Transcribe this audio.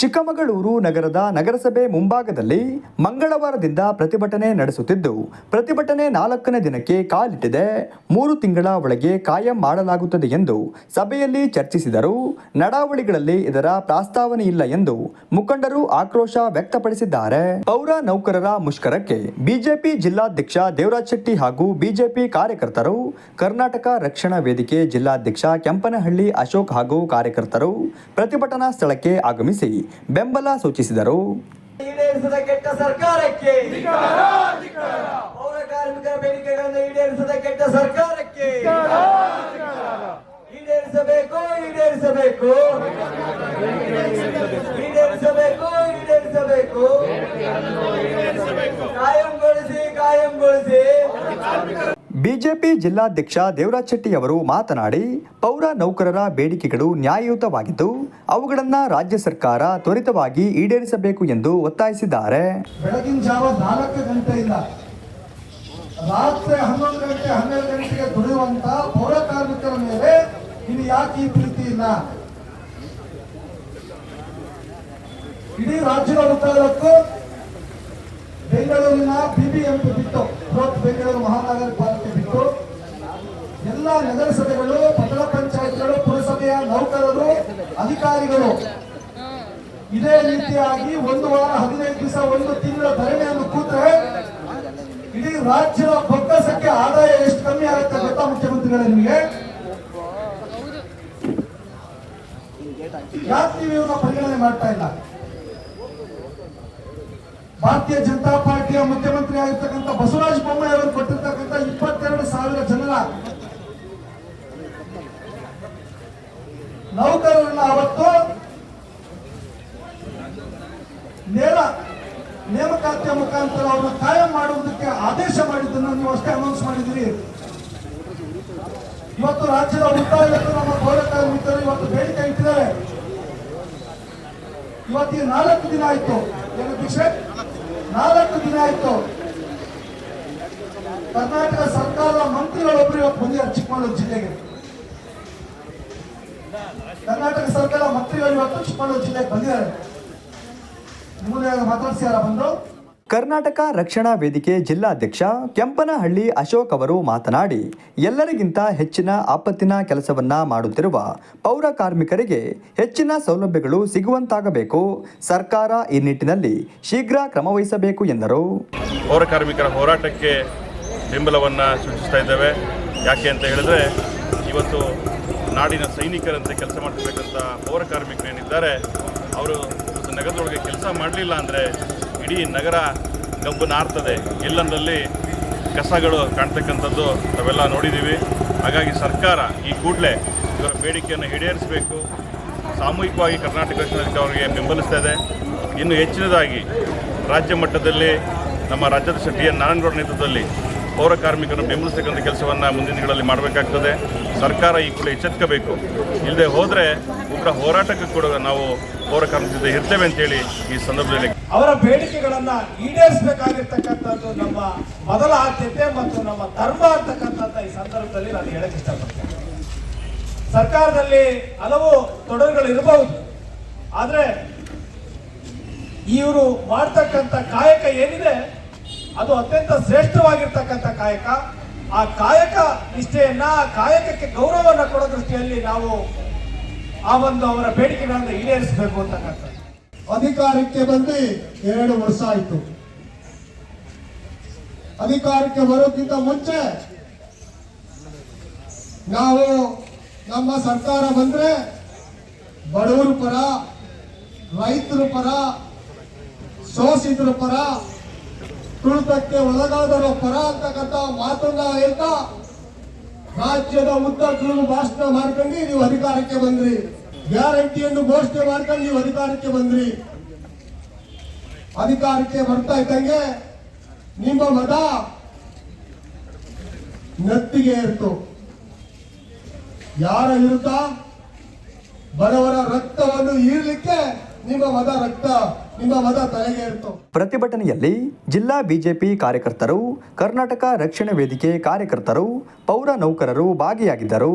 ಚಿಕ್ಕಮಗಳೂರು ನಗರದ ನಗರಸಭೆ ಮುಂಭಾಗದಲ್ಲಿ ಮಂಗಳವಾರದಿಂದ ಪ್ರತಿಭಟನೆ ನಡೆಸುತ್ತಿದ್ದು, ಪ್ರತಿಭಟನೆ ನಾಲ್ಕನೇ ದಿನಕ್ಕೆ ಕಾಲಿಟ್ಟಿದೆ. ಮೂರು ತಿಂಗಳ ಒಳಗೆ ಕಾಯಂ ಮಾಡಲಾಗುತ್ತದೆ ಎಂದು ಸಭೆಯಲ್ಲಿ ಚರ್ಚಿಸಿದರು. ನಡಾವಳಿಗಳಲ್ಲಿ ಇದರ ಪ್ರಾಸ್ತಾವನೆ ಇಲ್ಲ ಎಂದು ಮುಖಂಡರು ಆಕ್ರೋಶ ವ್ಯಕ್ತಪಡಿಸಿದ್ದಾರೆ. ಪೌರ ನೌಕರರ ಮುಷ್ಕರಕ್ಕೆ ಬಿಜೆಪಿ ಜಿಲ್ಲಾಧ್ಯಕ್ಷ ದೇವರಾಜ್ ಶೆಟ್ಟಿ ಹಾಗೂ ಬಿಜೆಪಿ ಕಾರ್ಯಕರ್ತರು, ಕರ್ನಾಟಕ ರಕ್ಷಣಾ ವೇದಿಕೆ ಜಿಲ್ಲಾಧ್ಯಕ್ಷ ಕೆಂಪನಹಳ್ಳಿ ಅಶೋಕ್ ಹಾಗೂ ಕಾರ್ಯಕರ್ತರು ಪ್ರತಿಭಟನಾ ಸ್ಥಳಕ್ಕೆ ಆಗಮಿಸಿ ಬೆಂಬಲ ಸೂಚಿಸಿದರು. ಈಡೇರಿಸದ ಕೆಟ್ಟ ಸರ್ಕಾರಕ್ಕೆ. ಪೌರ ಕಾರ್ಮಿಕರ ಬೇಡಿಕೆಗಳನ್ನು ಈಡೇರಿಸದ ಕೆಟ್ಟ ಸರ್ಕಾರಕ್ಕೆ. ಈಡೇರಿಸಬೇಕು ಈಡೇರಿಸಬೇಕು. ಈಡೇರಿಸಬೇಕು ಈಡೇರಿಸಬೇಕು. ಕಾಯಂಗೊಳಿಸಿ ಕಾಯಂಗೊಳಿಸಿ. ಬಿಜೆಪಿ ಜಿಲ್ಲಾಧ್ಯಕ್ಷ ದೇವರಾಜ್ ಶೆಟ್ಟಿ ಅವರು ಮಾತನಾಡಿ, ಪೌರ ನೌಕರರ ಬೇಡಿಕೆಗಳು ನ್ಯಾಯಯುತವಾಗಿದ್ದು, ಅವುಗಳನ್ನು ರಾಜ್ಯ ಸರ್ಕಾರ ತ್ವರಿತವಾಗಿ ಈಡೇರಿಸಬೇಕು ಎಂದು ಒತ್ತಾಯಿಸಿದ್ದಾರೆ. ಬೆಳಗಿನ ಜಾವ ನಾಲ್ಕು ಗಂಟೆಯಿಂದ ರಾತ್ರಿ ಹನ್ನೊಂದು ಗಂಟೆ, ಹನ್ನೆರಡು ಗಂಟೆಗೆ ದುಡಿಯುವಂತ ಪೌರ ಕಾರ್ಮಿಕರ ಮೇಲೆ ಇನ್ನು ಯಾಕೆ ಈ ಪ್ರೀತಿ ಇಲ್ಲ? ಇಡೀ ರಾಜ್ಯದ ಉದ್ದಾರಕ್ಕೂ ಬೆಂಗಳೂರಿನ ಬಿಬಿಎಂಪಿ ಬಿಟ್ಟು ನಗರಸಭೆಗಳು, ಪಟ್ಟಣ ಪಂಚಾಯತ್ಗಳು, ಪುರಸಭೆಯ ನೌಕರರು, ಅಧಿಕಾರಿಗಳು. ಇದೇ ರೀತಿಯಾಗಿ ಒಂದು ವಾರ ಹದಿನೈದು ದಿವಸ, ಒಂದು ತಿಂಗಳ ಧರಣಿಯನ್ನು ಕೂತ್ರೆ ಇಡೀ ರಾಜ್ಯದ ಬೊಕ್ಕಸಕ್ಕೆ ಆದಾಯ ಎಷ್ಟು ಕಮ್ಮಿ ಆಗುತ್ತೆ ಗೊತ್ತಾ ಮುಖ್ಯಮಂತ್ರಿಗಳೇ ನಿಮಗೆ? ಯಾಕೆ ನೀವು ಇವ್ರನ್ನ ಪರಿಗಣನೆ ಮಾಡ್ತಾ ಇಲ್ಲ? ಭಾರತೀಯ ಜನತಾ ಪಾರ್ಟಿಯ ಮುಖ್ಯಮಂತ್ರಿ ಆಗಿರ್ತಕ್ಕಂಥ ಬಸವರಾಜ ಬೊಮ್ಮಾಯಿ ಅವರು ಕೊಟ್ಟಿರ್ತಕ್ಕಂಥ ಇಪ್ಪತ್ತೆರಡು ಸಾವಿರ ಜನರ ನೌಕರರನ್ನ ಅವತ್ತು ನೇರ ನೇಮಕಾತಿಯ ಮುಖಾಂತರ ಅವರನ್ನು ಕಾಯಂ ಮಾಡುವುದಕ್ಕೆ ಆದೇಶ ಮಾಡಿದ್ದನ್ನು ನೀವು ಅಷ್ಟೇ ಅನೌನ್ಸ್ ಮಾಡಿದ್ದೀರಿ. ಇವತ್ತು ರಾಜ್ಯದ ಉಳಿತಾಯಗಳು ನಮ್ಮ ಪೌರ ಕಾರ್ಮಿಕರು ಇವತ್ತು ಬೇಡಿಕೆ ಇಟ್ಟಿದ್ದಾರೆ. ಇವತ್ತು ನಾಲ್ಕು ದಿನ ಆಯ್ತು. ಏನು ಭಿಕ್ಷೆ? ನಾಲ್ಕು ದಿನ ಆಯ್ತು. ಕರ್ನಾಟಕ ಸರ್ಕಾರದ ಮಂತ್ರಿಗಳೊಬ್ಬರು ಇವತ್ತು ಬಂದಿದ್ದಾರೆ ಚಿಕ್ಕಮಗಳೂರು ಜಿಲ್ಲೆಗೆ. ಕರ್ನಾಟಕ ಸರ್ಕಾರ ಮಂತ್ರಿಗಳು ಇವತ್ತು ಚಿಕ್ಕಮಗಳೂರು ಜಿಲ್ಲೆಗೆ ಬಂದಿದ್ದಾರೆ. ಮಾತಾಡ್ಸಿದಾರ ಬಂದು ಕರ್ನಾಟಕ ರಕ್ಷಣಾ ವೇದಿಕೆ ಜಿಲ್ಲಾಧ್ಯಕ್ಷ ಕೆಂಪನಹಳ್ಳಿ ಅಶೋಕ್ ಅವರು ಮಾತನಾಡಿ ಎಲ್ಲರಿಗಿಂತ ಹೆಚ್ಚಿನ ಆಪತ್ತಿನ ಕೆಲಸವನ್ನ ಮಾಡುತ್ತಿರುವ ಪೌರ ಕಾರ್ಮಿಕರಿಗೆ ಹೆಚ್ಚಿನ ಸೌಲಭ್ಯಗಳು ಸಿಗುವಂತಾಗಬೇಕು. ಸರ್ಕಾರ ಈ ನಿಟ್ಟಿನಲ್ಲಿ ಶೀಘ್ರ ಕ್ರಮವಹಿಸಬೇಕು ಎಂದರು. ಪೌರ ಕಾರ್ಮಿಕರ ಹೋರಾಟಕ್ಕೆ ಬೆಂಬಲವನ್ನು ಸೂಚಿಸ್ತಾ ಇದ್ದೇವೆ. ಯಾಕೆ ಅಂತ ಹೇಳಿದ್ರೆ ಇವತ್ತು ನಾಡಿನ ಸೈನಿಕರಂತೆ ಕೆಲಸ ಮಾಡ್ತಿರ್ತಕ್ಕಂಥ ಪೌರ ಕಾರ್ಮಿಕರು ಏನಿದ್ದಾರೆ, ಅವರು ನಗರದೊಳಗೆ ಕೆಲಸ ಮಾಡಲಿಲ್ಲ ಅಂದರೆ ಇಡೀ ನಗರ ಗಬ್ಬು ನಾರ್ತದೆ. ಎಲ್ಲಂದರಲ್ಲಿ ಕಸಗಳು ಕಾಣ್ತಕ್ಕಂಥದ್ದು ನಾವೆಲ್ಲ ನೋಡಿದ್ದೀವಿ ಹಾಗಾಗಿ ಸರ್ಕಾರ ಈ ಕೂಡಲೇ ಇವರ ಬೇಡಿಕೆಯನ್ನು ಈಡೇರಿಸಬೇಕು. ಸಾಮೂಹಿಕವಾಗಿ ಕರ್ನಾಟಕ ರಕ್ಷಣಾ ಅವರಿಗೆ ಬೆಂಬಲಿಸ್ತಾ ಇದೆ. ಇನ್ನು ಹೆಚ್ಚಿನದಾಗಿ ರಾಜ್ಯ ಮಟ್ಟದಲ್ಲಿ ನಮ್ಮ ರಾಜ್ಯದ ಟಿ ಎನ್ ನಾರಾಯಣಗೌಡ ನೇತೃತ್ವದಲ್ಲಿ ಪೌರ ಕಾರ್ಮಿಕರನ್ನು ಬೆಂಬಲಿಸ್ತಕ್ಕಂಥ ಕೆಲಸವನ್ನು ಮುಂದಿನ ದಿನಗಳಲ್ಲಿ ಮಾಡಬೇಕಾಗ್ತದೆ. ಸರ್ಕಾರ ಈ ಕೂಡ ಎಚ್ಚೆತ್ಕೋಬೇಕು ಇಲ್ಲದೆ ಹೋದರೆ ಉಗ್ರ ಹೋರಾಟಕ್ಕೆ ಕೂಡ ನಾವು ಪೌರ ಇರ್ತೇವೆ ಅಂತೇಳಿ ಈ ಸಂದರ್ಭದಲ್ಲಿ ಅವರ ಬೇಡಿಕೆಗಳನ್ನು ಈಡೇರಿಸಬೇಕಾಗಿರ್ತಕ್ಕಂಥದ್ದು ನಮ್ಮ ಮೊದಲ ಆದ್ಯತೆ ಮತ್ತು ನಮ್ಮ ಧರ್ಮ ಅಂತಕ್ಕಂಥದ್ದು ಈ ಸಂದರ್ಭದಲ್ಲಿ ನಾನು ಹೇಳಕ್ಕೆ ಇಷ್ಟಪಡ್ತೇನೆ. ಸರ್ಕಾರದಲ್ಲಿ ಹಲವು ತೊಡರುಗಳು ಇರಬಹುದು. ಆದರೆ ಇವರು ಮಾಡ್ತಕ್ಕಂಥ ಕಾಯಕ ಏನಿದೆ? ಅದು ಅತ್ಯಂತ ಶ್ರೇಷ್ಠವಾಗಿರ್ತಕ್ಕಂಥ ಕಾಯಕ. ಆ ಕಾಯಕ ನಿಷ್ಠೆಯನ್ನ, ಆ ಕಾಯಕಕ್ಕೆ ಗೌರವವನ್ನು ಕೊಡೋ ದೃಷ್ಟಿಯಲ್ಲಿ ನಾವು ಆ ಒಂದು ಅವರ ಬೇಡಿಕೆಗಳನ್ನು ಈಡೇರಿಸಬೇಕು ಅಂತಕ್ಕಂಥ ಅಧಿಕಾರಕ್ಕೆ ಬಂದು ಎರಡು ವರ್ಷ ಆಯಿತು. ಅಧಿಕಾರಕ್ಕೆ ಬರೋಕ್ಕಿಂತ ಮುಂಚೆ ನಾವು ನಮ್ಮ ಸರ್ಕಾರ ಬಂದ್ರೆ ಬಡವರ ಪರ, ರೈತರ ಪರ, ಶೋಷಿತರ ಪರ ತುಳಿತಕ್ಕೆ ಒಳಗಾದರ ಪರ ಅಂತಕ್ಕಂಥ ಮಾತನ್ನ ಹೇಳ್ತಾ ರಾಜ್ಯದ ಉದ್ದಕ್ಕೂ ಭಾಷಣ ಮಾಡ್ಕೊಂಡು ನೀವು ಅಧಿಕಾರಕ್ಕೆ ಬಂದ್ರಿ. ಗ್ಯಾರಂಟಿಯನ್ನು ಘೋಷಣೆ ಮಾಡ್ಕೊಂಡು ನೀವು ಅಧಿಕಾರಕ್ಕೆ ಬಂದ್ರಿ. ಅಧಿಕಾರಕ್ಕೆ ಬರ್ತಾ ಇದ್ದಂಗೆ ನಿಮ್ಮ ಮತ ನೆತ್ತಿಗೆ ಇರ್ತು ಯಾರ ವಿರುದ್ಧ ಬಡವರ ರಕ್ತವನ್ನು ಈರ್ಲಿಕ್ಕೆ ಪ್ರತಿಭಟನೆಯಲ್ಲಿ ಜಿಲ್ಲಾ ಬಿಜೆಪಿ ಕಾರ್ಯಕರ್ತರು ಕರ್ನಾಟಕ ರಕ್ಷಣಾ ವೇದಿಕೆ ಕಾರ್ಯಕರ್ತರು ಪೌರ ನೌಕರರು ಭಾಗಿಯಾಗಿದ್ದರು.